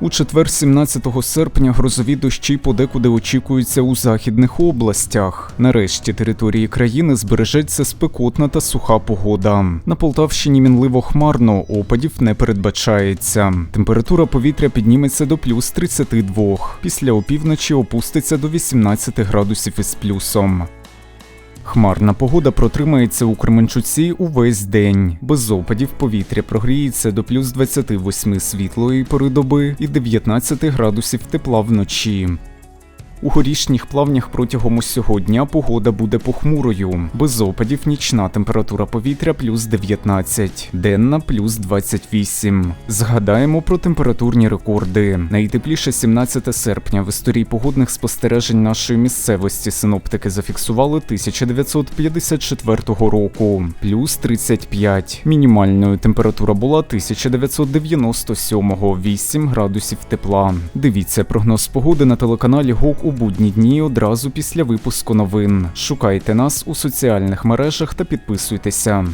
У четвер, 17 серпня, грозові дощі подекуди очікуються у західних областях. Нарешті території країни збережеться спекотна та суха погода. На Полтавщині мінливо хмарно, опадів не передбачається. Температура повітря підніметься до плюс 32. Після опівночі опуститься до 18 градусів із плюсом. Хмарна погода протримається у Кременчуці увесь день. Без опадів повітря прогріється до плюс 28 світлої пори доби і 19 градусів тепла вночі. У горішніх плавнях протягом усього дня погода буде похмурою. Без опадів нічна температура повітря плюс 19, денна плюс 28. Згадаємо про температурні рекорди. Найтепліше 17 серпня в історії погодних спостережень нашої місцевості синоптики зафіксували 1954 року, плюс 35. Мінімальною температура була 1997 8 градусів тепла. Дивіться прогноз погоди на телеканалі ГОК у будні дні одразу після випуску новин. Шукайте нас у соціальних мережах та підписуйтеся.